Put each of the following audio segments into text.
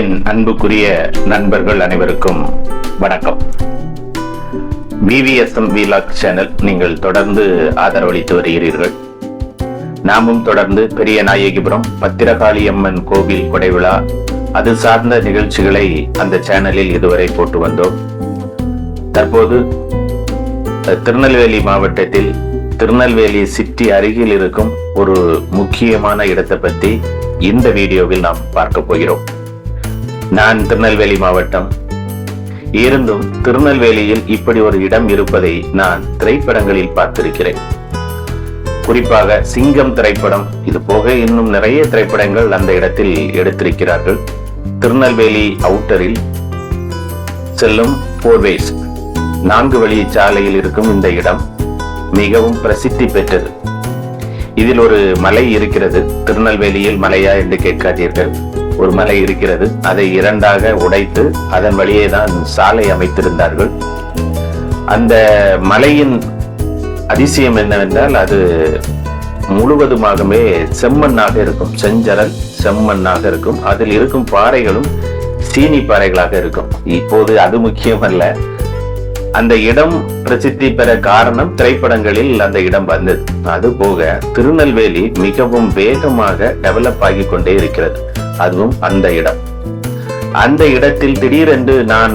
என் அன்புக்குரிய நண்பர்கள் அனைவருக்கும் வணக்கம். விவிஎஸ்எம் விலாக் சேனல் நீங்கள் தொடர்ந்து ஆதரவளித்து வருகிறீர்கள். நாமும் தொடர்ந்து பெரிய நாயகிபுரம் பத்திரகாளி அம்மன் கோவில் கொடைவிழா அது சார்ந்த நிகழ்ச்சிகளை அந்த சேனலில் இதுவரை போட்டு வந்தோம். தற்போது திருநெல்வேலி மாவட்டத்தில் திருநெல்வேலி சிட்டி அருகில் இருக்கும் ஒரு முக்கியமான இடத்தை பற்றி இந்த வீடியோவில் நாம் பார்க்க போகிறோம். நான் திருநெல்வேலி மாவட்டம். இருந்தும் திருநெல்வேலியில் இப்படி ஒரு இடம் இருப்பதை நான் திரைப்படங்களில் பார்த்திருக்கிறேன். குறிப்பாக சிங்கம் திரைப்படம் இது போக இன்னும் நிறைய திரைப்படங்கள் அந்த இடத்தில் எடுத்திருக்கிறார்கள். திருநெல்வேலி அவுட்டரில் செல்லும் போர்வேஸ் நான்கு வழி சாலையில் இருக்கும் இந்த இடம் மிகவும் பிரசித்தி பெற்றது. இதில் ஒரு மலை இருக்கிறது. திருநெல்வேலியில் மலையா என்று கேட்காதீர்கள். ஒரு மலை இருக்கிறது. அதை இரண்டாக உடைத்து அதன் வழியே தான் சாலை அமைத்திருந்தார்கள். அந்த மலையின் அதிசயம் என்னவென்றால் அது முழுவதுமாகவே செம்மண்ணாக இருக்கும். செஞ்சரல் செம்மண்ணாக இருக்கும். அதில் இருக்கும் பாறைகளும் சீனி பாறைகளாக இருக்கும். இப்போது அது முக்கியமல்ல. அந்த இடம் பிரசித்தி பெற காரணம் திரைப்படங்களில் அந்த இடம் வந்தது. அது போக திருநெல்வேலி மிகவும் வேகமாக டெவலப் ஆகி கொண்டே இருக்கிறது. அதுவும் அந்த இடம். அந்த இடத்தில் திடீரென்று நான்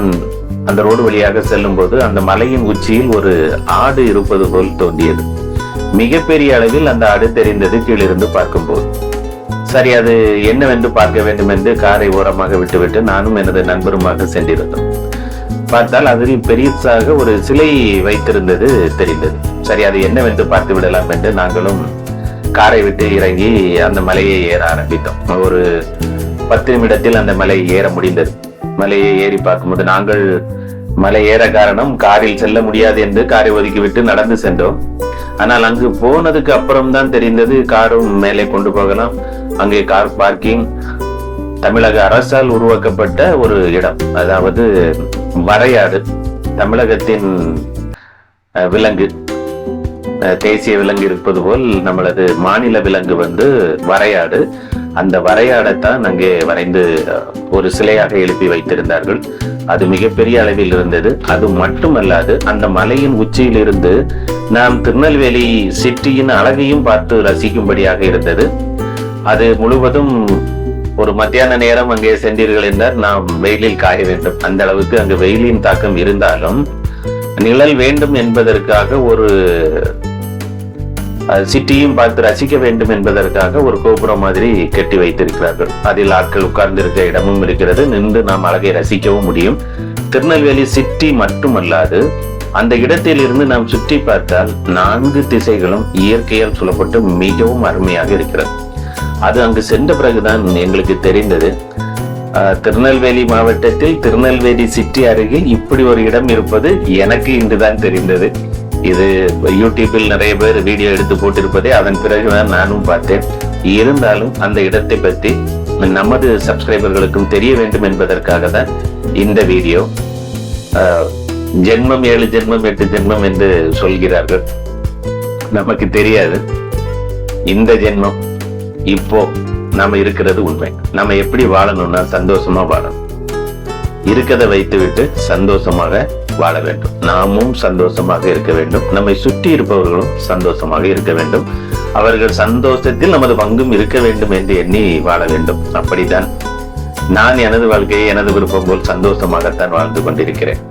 அந்த ரோடு வழியாக செல்லும் போது அந்த மலையின் உச்சியில் ஒரு ஆடு இருப்பது போல் தோன்றியது. மிகப்பெரிய அளவில் அந்த ஆடு தெரிந்தது கீழிருந்து பார்க்கும்போது. சரி அது என்னவென்று பார்க்க வேண்டும் என்று காரை ஓரமாக விட்டுவிட்டு நானும் எனது நண்பருமாக சென்றிருந்தோம். பார்த்தால் அதில் பெரியசாக ஒரு சிலை வைத்திருந்தது தெரிந்தது. சரி அது என்னவென்று பார்த்து விடலாம் என்று நாங்களும் காரை விட்டு இறங்கி அந்த மலையை ஏற ஆரம்பித்தோம். ஒரு பத்து நிமிடத்தில் அந்த மலை ஏற முடிந்தது. மலையை ஏறி பார்க்கும்போது நாங்கள் மலை ஏற காரணம் காரில் செல்ல முடியாது என்று காரை ஒதுக்கிவிட்டு நடந்து சென்றோம். ஆனால் அங்கு போனதுக்கு அப்புறம் தான் தெரிந்தது காரும் மேலே கொண்டு போகலாம். அங்கே கார் பார்க்கிங் தமிழக அரசால் உருவாக்கப்பட்ட ஒரு இடம். அதாவது வரையாடு தமிழகத்தின் விலங்கு. தேசிய விலங்கு இருப்பது போல் நம்மளது மாநில விலங்கு வந்து வரையாடு. அந்த வரையாடைத்தான் அங்கே வரைந்து ஒரு சிலையாக எழுப்பி வைத்திருந்தார்கள். அது மிகப்பெரிய அளவில் இருந்தது. அது மட்டுமல்லாது அந்த மலையின் உச்சியில் இருந்து நாம் திருநெல்வேலி சிட்டியின் அழகையும் பார்த்து ரசிக்கும்படியாக இருந்தது. அது முழுவதும் ஒரு மத்தியான நேரம் அங்கே சென்றீர்கள் என்றால் நாம் வெயிலில் காய வேண்டும். அந்த அளவுக்கு அங்கு வெயிலின் தாக்கம் இருந்தாலும் நிழல் வேண்டும் என்பதற்காக ஒரு சிட்டியும் பார்த்து ரசிக்க வேண்டும் என்பதற்காக ஒரு கோபுரம் மாதிரி கட்டி வைத்திருக்கிறார்கள். அதில் ஆட்கள் உட்கார்ந்திருக்க இடமும் இருக்கிறது. நின்று நாம் அழகை ரசிக்கவும் முடியும். திருநெல்வேலி சிட்டி மட்டுமல்லாது அந்த இடத்தில் இருந்து நாம் சுற்றி பார்த்தால் நான்கு திசைகளும் இயற்கையால் சொல்லப்பட்டு மிகவும் அருமையாக இருக்கிறது. அது அங்கு சென்ற பிறகுதான் எங்களுக்கு தெரிந்தது. ஆஹ், திருநெல்வேலி மாவட்டத்தில் திருநெல்வேலி சிட்டி அருகில் இப்படி ஒரு இடம் இருப்பது எனக்கு இன்றுதான் தெரிந்தது. இது யூடியூப்பில் நிறைய பேர் வீடியோ எடுத்து போட்டிருப்பதே அதன் பிறகுதான் நானும் பார்த்தேன். இருந்தாலும் அந்த இடத்தை பற்றி நமது சப்ஸ்கிரைபர்களுக்கும் தெரிய வேண்டும் என்பதற்காக தான் இந்த வீடியோ ஜென்மம் ஏழு ஜென்மம் எட்டு ஜென்மம் என்று சொல்கிறார்கள். நமக்கு தெரியாது. இந்த ஜென்மம் இப்போ நாம இருக்கிறது உண்மை. நம்ம எப்படி வாழணும்னா சந்தோஷமா வாழணும். இருக்கதை வைத்துவிட்டு சந்தோஷமாக வாழ வேண்டும். நாமும் சந்தோஷமாக இருக்க வேண்டும். நம்மை சுற்றி இருப்பவர்களும் சந்தோஷமாக இருக்க வேண்டும். அவர்கள் சந்தோஷத்தில் நமது பங்கும் இருக்க வேண்டும் என்று எண்ணி வாழ வேண்டும். அப்படித்தான் நான் எனது வாழ்க்கையை எனது விருப்பம் போல் சந்தோஷமாகத்தான் வாழ்ந்து கொண்டிருக்கிறேன்.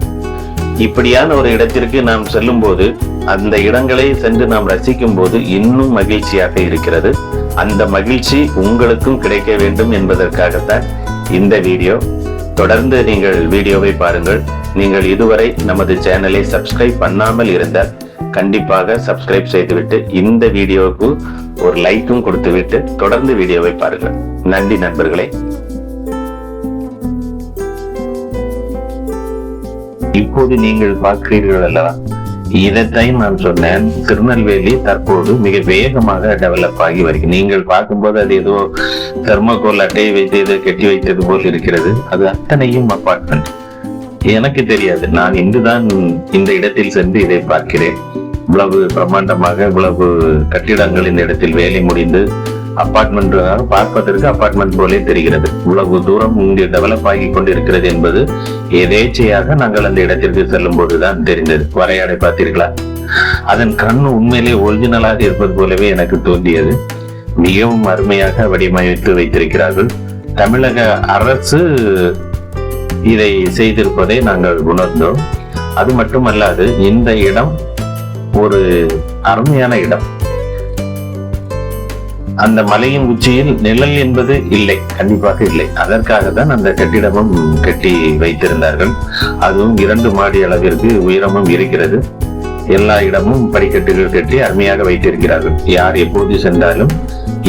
இப்படியான ஒரு இடத்திற்கு நாம் செல்லும் போது அந்த இடங்களை சென்று நாம் ரசிக்கும் போது இன்னும் மகிழ்ச்சியாக இருக்கிறது. அந்த மகிழ்ச்சி உங்களுக்கும் கிடைக்க வேண்டும் என்பதற்காகத்தான் இந்த வீடியோ. தொடர்ந்து நீங்கள் வீடியோவை பாருங்கள். நீங்கள் இதுவரை நமது சேனலை சப்ஸ்கிரைப் பண்ணாமல் இருந்தால் கண்டிப்பாக சப்ஸ்கிரைப் செய்துவிட்டு இந்த வீடியோவுக்கு ஒரு லைக்கும் கொடுத்துவிட்டு தொடர்ந்து வீடியோவை பாருங்கள். நன்றி நண்பர்களே. இப்போது நீங்கள் பார்க்கிறீர்கள் அல்லவா? இதைத்தான் நான் சொன்னேன். திருநெல்வேலி தற்போது மிக வேகமாக டெவலப் ஆகி வருகிறது. நீங்கள் பார்க்கும்போது அது ஏதோ தெர்மோகோல் அட்டையை வைத்து ஏதோ வைத்தது போல் இருக்கிறது. அது அத்தனையும் அப்பார்ட்மெண்ட் எனக்கு தெரியாது. நான் இங்குதான் இந்த இடத்தில் சென்று இதை பார்க்கிறேன். இவ்வளவு பிரம்மாண்டமாக இவ்வளவு கட்டிடங்கள் இந்த இடத்தில் வேலை முடிந்து அப்பார்ட்மெண்ட் பார்ப்பதற்கு அப்பார்ட்மெண்ட் போலே தெரிகிறது. இவ்வளவு தூரம் இங்கு டெவலப் ஆகி கொண்டிருக்கிறது என்பது எதேச்சையாக நாங்கள் அந்த இடத்திற்கு செல்லும் போதுதான் தெரிந்தது. வரையாடை பார்த்தீர்களா? அதன் கண் உண்மையிலே ஒரிஜினலாக இருப்பது போலவே எனக்கு தோன்றியது. மிகவும் அருமையாக வடிவமைத்து வைத்திருக்கிறார்கள். தமிழக அரசு இதை செய்திருப்பதை நாங்கள் உணர்ந்தோம். அது மட்டுமல்லாது இந்த இடம் ஒரு அருமையான இடம். அந்த மலையின் உச்சியில் நிழல் என்பது இல்லை கண்டிப்பாக இல்லை. அதற்காக தான் அந்த கட்டிடமும் கட்டி வைத்திருந்தார்கள். அதுவும் இரண்டு மாடி அளவிற்கு உயரமும் இருக்கிறது. எல்லா இடமும் படிக்கட்டுகள் கட்டி அருமையாக வைத்திருக்கிறார்கள். யார் எப்போது சென்றாலும்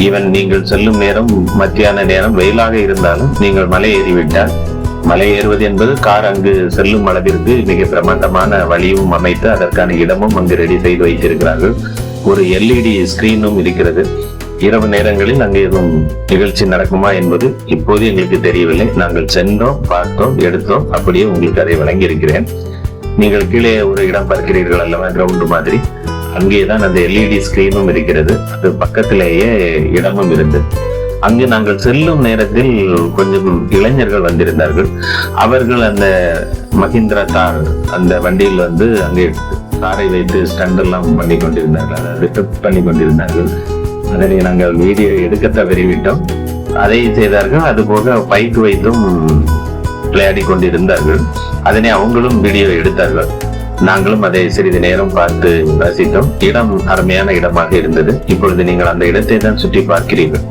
ஈவன் நீங்கள் செல்லும் நேரம் மத்தியான நேரம் வெயிலாக இருந்தாலும் நீங்கள் மலை ஏறிவிட்டால் மலை ஏறுவது என்பது கார் அங்கு செல்லும் அளவிற்கு மிக பிரமாண்டமான வழியும் அமைத்து அதற்கான இடமும் அங்கு ரெடி செய்து வைத்திருக்கிறார்கள். ஒரு எல்இடி ஸ்கிரீனும் இருக்கிறது. இரவு நேரங்களில் அங்கே எதுவும் நிகழ்ச்சி நடக்குமா என்பது இப்போது எங்களுக்கு தெரியவில்லை. நாங்கள் சென்றோம் பார்த்தோம் எடுத்தோம். அப்படியே உங்களுக்கு அதை வழங்கி இருக்கிறேன் நீங்கள் கீழே ஒரு இடம் பார்க்கிறீர்கள் அல்லவா? கிரவுண்ட் மாதிரி. அங்கேதான் அந்த எல்இடி ஸ்கிரீனும் இருக்கிறது. அது பக்கத்திலேயே இடமும் இருந்தது அங்கு நாங்கள் செல்லும் நேரத்தில் கொஞ்சம் இளைஞர்கள் வந்திருந்தார்கள். அவர்கள் அந்த மஹிந்திரா தார் அந்த வண்டியில் வந்து அங்கே காரை வைத்து ஸ்டண்ட் எல்லாம் பண்ணி கொண்டிருந்தார்கள். அதாவது ட்ரிப் பண்ணி கொண்டிருந்தார்கள். அதனை நாங்கள் வீடியோ எடுக்க தவறிவிட்டோம். அதை செய்தார்கள். அதுபோக பைக் வைத்தும் விளையாடி கொண்டிருந்தார்கள். அதனை அவங்களும் வீடியோ எடுத்தார்கள். நாங்களும் அதை சிறிது நேரம் பார்த்து ரசித்தோம். இடம் அருமையான இடமாக இருந்தது. இப்பொழுது நீங்கள் அந்த இடத்தை தான் சுற்றி பார்க்கிறீர்கள்.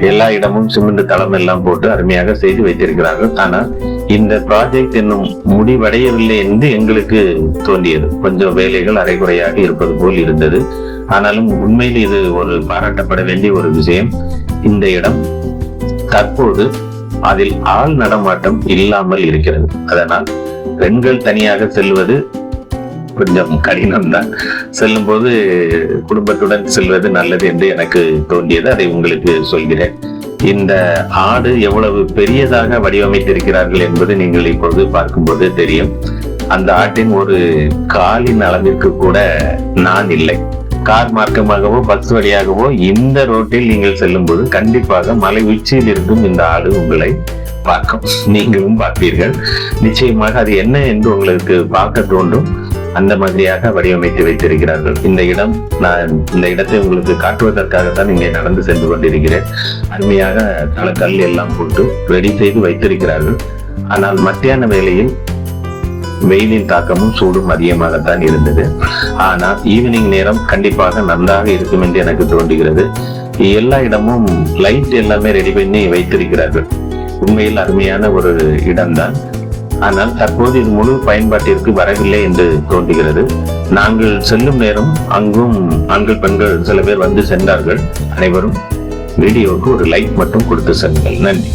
எல்லா இடமும் சிமெண்ட் தளம் எல்லாம் போட்டு அருமையாக செய்து வைத்திருக்கிறார்கள். ஆனால் இந்த ப்ராஜெக்ட் இன்னும் முடிவடையவில்லை என்று எங்களுக்கு தோன்றியது. கொஞ்சம் வேலைகள் அரைகுறையாக இருப்பது போல் இருந்தது. ஆனாலும் உண்மையில் இது ஒரு பாராட்டப்பட வேண்டிய ஒரு விஷயம். இந்த இடம் தற்போது அதில் ஆள் நடமாட்டம் இல்லாமல் இருக்கிறது. அதனால் பெண்கள் தனியாக செல்வது கொஞ்சம் கடினம்தான். செல்லும் போது குடும்பத்துடன் செல்வது நல்லது என்று எனக்கு தோன்றியது. அதை உங்களுக்கு சொல்கிறேன். இந்த ஆடு எவ்வளவு பெரியதாக வடிவமைத்திருக்கிறார்கள் என்பது நீங்கள் இப்பொழுது பார்க்கும்போது தெரியும். அந்த ஆட்டின் ஒரு காலின் அளவிற்கு கூட நான் இல்லை. கார் மார்க்கமாகவோ பஸ் வழியாகவோ இந்த ரோட்டில் நீங்கள் செல்லும் போது கண்டிப்பாக மலை உச்சியில் இருக்கும் இந்த ஆடு உங்களை பார்க்கும். நீங்களும் பார்ப்பீர்கள். நிச்சயமாக அது என்ன என்று உங்களுக்கு பார்க்க தோன்றும். அந்த மாதிரியாக வடிவமைத்து வைத்திருக்கிறார்கள். இந்த இடம் நான் இந்த இடத்தை உங்களுக்கு காட்டுவதற்காகத்தான் இங்கே நடந்து சென்று கொண்டிருக்கிறேன். அருமையாக கல் எல்லாம் போட்டு ரெடி செய்து வைத்திருக்கிறார்கள். ஆனால் மத்தியான வேளையில் வெயிலின் தாக்கமும் சூடும் அதிகமாகத்தான் இருந்தது. ஆனால் ஈவினிங் நேரம் கண்டிப்பாக நன்றாக இருக்கும் என்று எனக்கு தோன்றுகிறது. எல்லா இடமும் லைட் எல்லாமே ரெடி பண்ணி வைத்திருக்கிறார்கள். உண்மையில் அருமையான ஒரு இடம்தான். ஆனால் தற்போது இது முழு பயன்பாட்டிற்கு வரவில்லை என்று தோன்றுகிறது. நாங்கள் செல்லும் நேரம் அங்கும் ஆண்கள் பெண்கள் சில பேர் வந்து சென்றார்கள். அனைவரும் வீடியோவுக்கு ஒரு லைக் மட்டும் கொடுத்து செல்லுங்கள். நன்றி.